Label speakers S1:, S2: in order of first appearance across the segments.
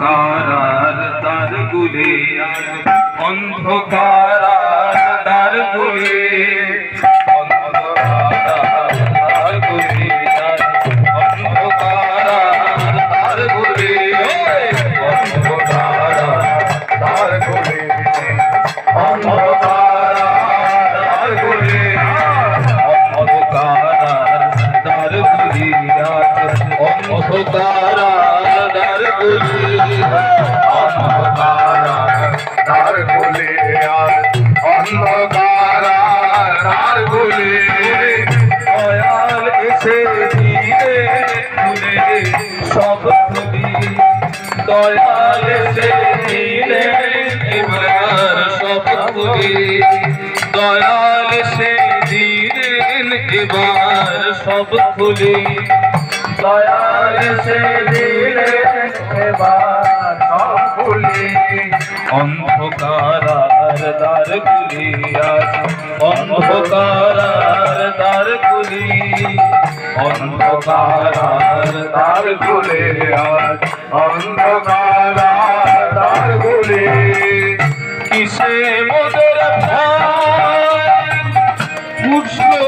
S1: অন্ধকার তার গুলে অন্ধকার। ভুলে দয়াল এসে দিয়ে ভুলে সব ভুলি দয়াল এসে দিলে এবার সব ভুলি দয়াল এসে দিলেন এবার সব ভুলি দয়াল এসে আর দ্বার খুলি অন্ধকার আর দ্বার অন্ধকার আর দ্বার অন্ধকার আর দ্বার কিসে মোদের ভয় উঠল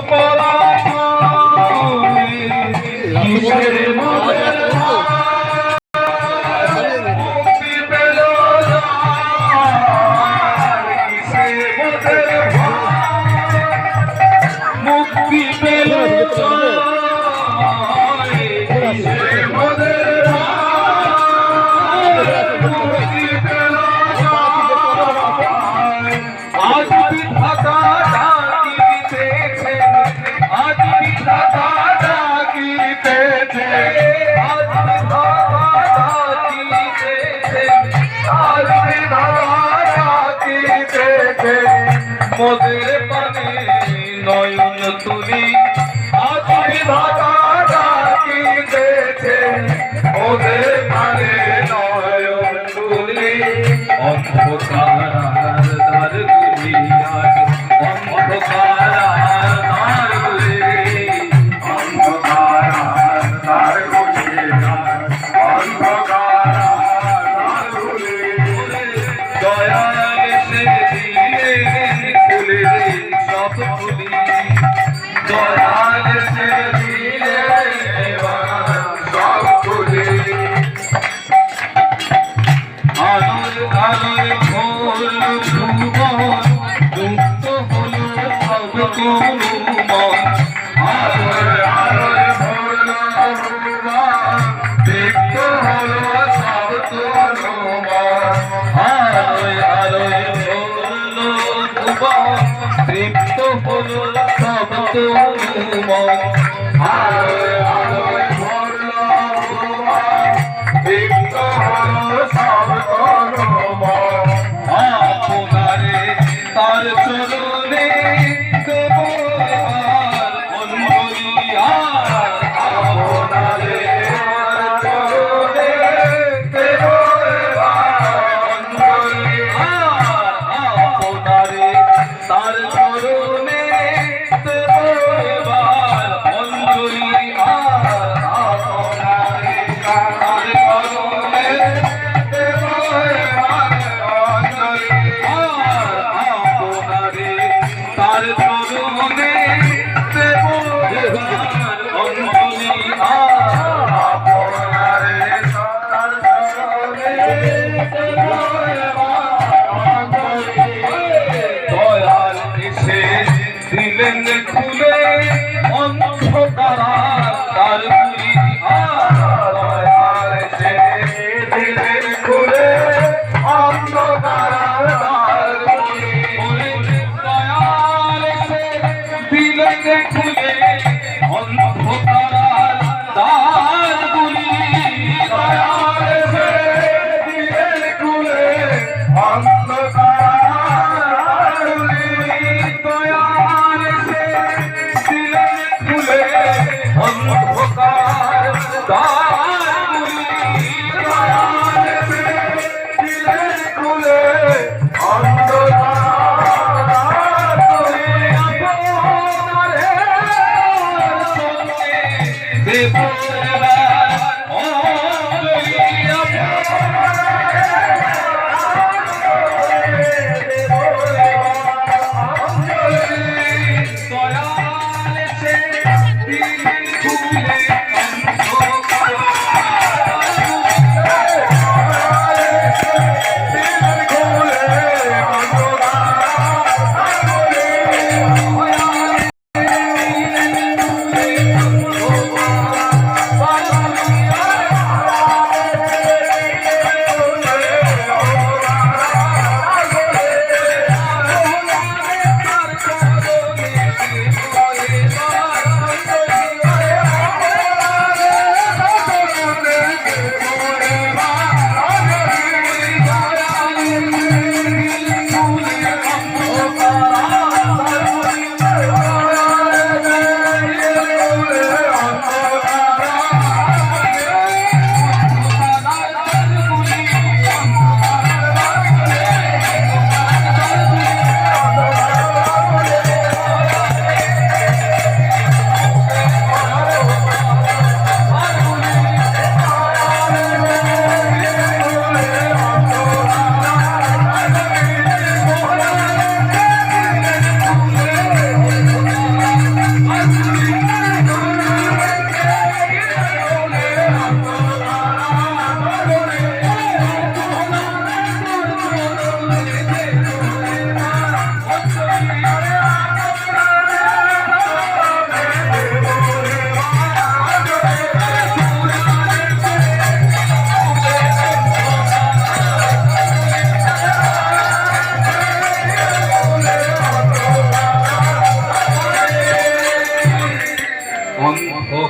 S1: অন্ধকার ভক্ত হল সব তোমার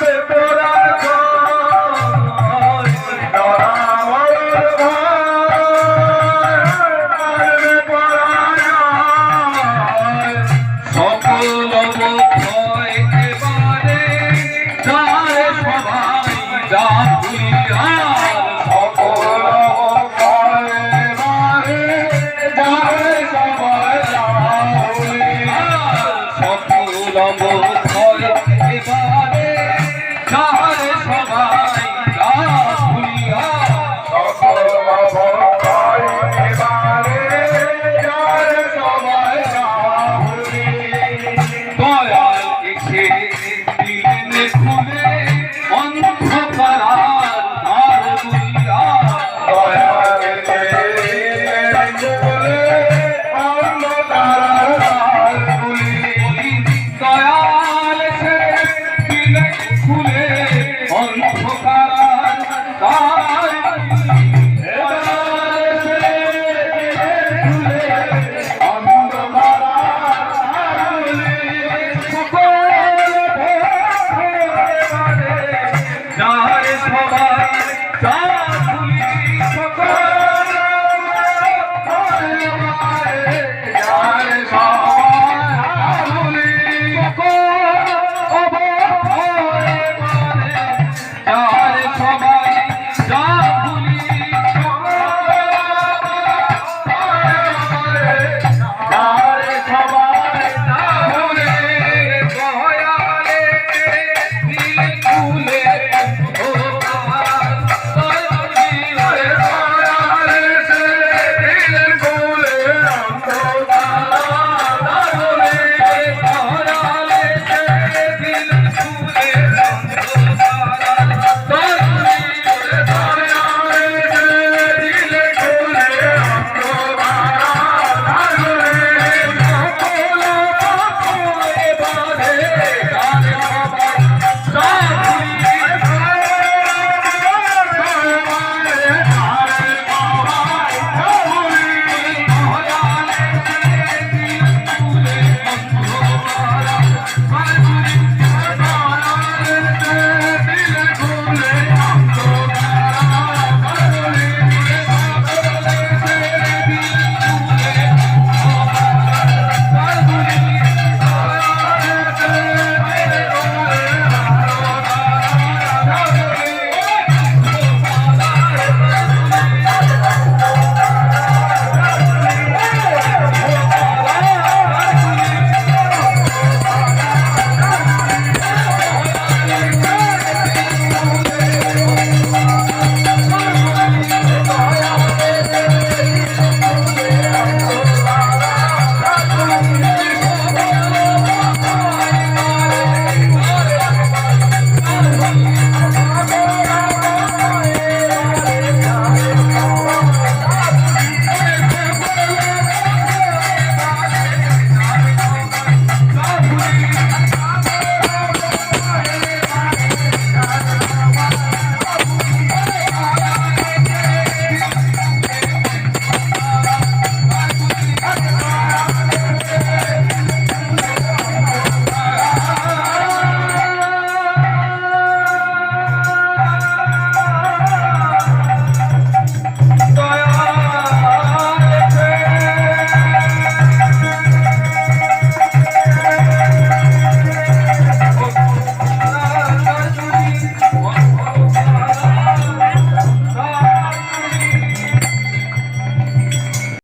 S1: பேர் Nahar is Hobart.